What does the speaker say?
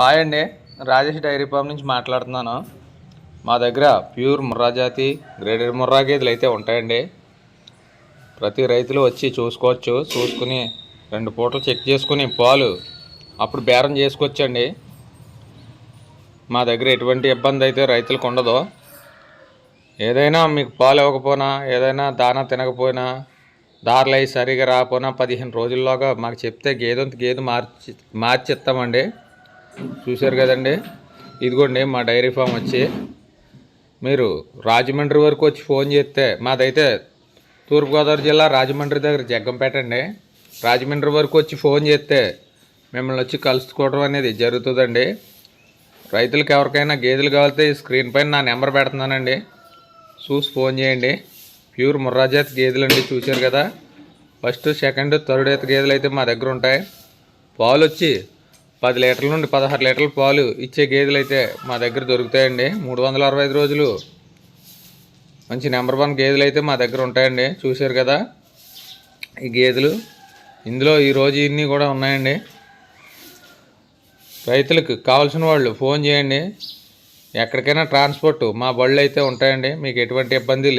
Hi అండి. Rajesh dairy farm నుంచి మాట్లాడుతున్నాను. మా దగ్గర ప్యూర్ ముర్రా జాతి గ్రేడెడ్ ముర్రా గేదెలు అయితే ఉంటాయండి. ప్రతి రైతులు వచ్చి చూసుకోవచ్చు. చూసుకుని రెండు పూటలు చెక్ చేసుకుని పాలు అప్పుడు బేరం చేసుకోవచ్చండి. మా దగ్గర ఎటువంటి ఇబ్బంది అయితే రైతులకు ఉండదు. ఏదైనా మీకు పాలు ఇవ్వకపోయినా ఏదైనా దానా తినకపోయినా దారిలో అయి సరిగా రాకపోయినా పదిహేను రోజుల్లోగా మాకు చెప్తే గేదె గేదె మార్చి మార్చిస్తామండి. చూశారు కదండి? ఇదిగోండి మా డైరీ ఫామ్ వచ్చి. మీరు రాజమండ్రి వరకు వచ్చి ఫోన్ చేస్తే మాదైతే తూర్పుగోదావరి జిల్లా రాజమండ్రి దగ్గర జగ్గంపేట అండి. రాజమండ్రి వరకు వచ్చి ఫోన్ చేస్తే మిమ్మల్ని వచ్చి కలుసుకోవడం అనేది జరుగుతుందండి. రైతులకు ఎవరికైనా గేదెలు కావాలితే ఈ స్క్రీన్ పైన నా నెంబర్ పెడుతున్నానండి. చూసి ఫోన్ చేయండి. ప్యూర్ ముర్రాజాతి గేదెలు అండి చూశారు కదా. ఫస్ట్ సెకండ్ థర్డ్ అయితే గేదెలు అయితే మా దగ్గర ఉంటాయి. పాలు వచ్చి పది లీటర్ల నుండి పదహారు లీటర్ల పాలు ఇచ్చే గేదెలు అయితే మా దగ్గర దొరుకుతాయండి. మూడు వందల అరవై ఐదు రోజులు మంచి నెంబర్ వన్ గేదెలు అయితే మా దగ్గర ఉంటాయండి. చూశారు కదా ఈ గేదెలు. ఇందులో ఈరోజు ఇన్ని కూడా ఉన్నాయండి. రైతులకు కావాల్సిన వాళ్ళు ఫోన్ చేయండి. ఎక్కడికైనా ట్రాన్స్పోర్ట్ మా బళ్ళు అయితే ఉంటాయండి. మీకు ఎటువంటి ఇబ్బంది లేదు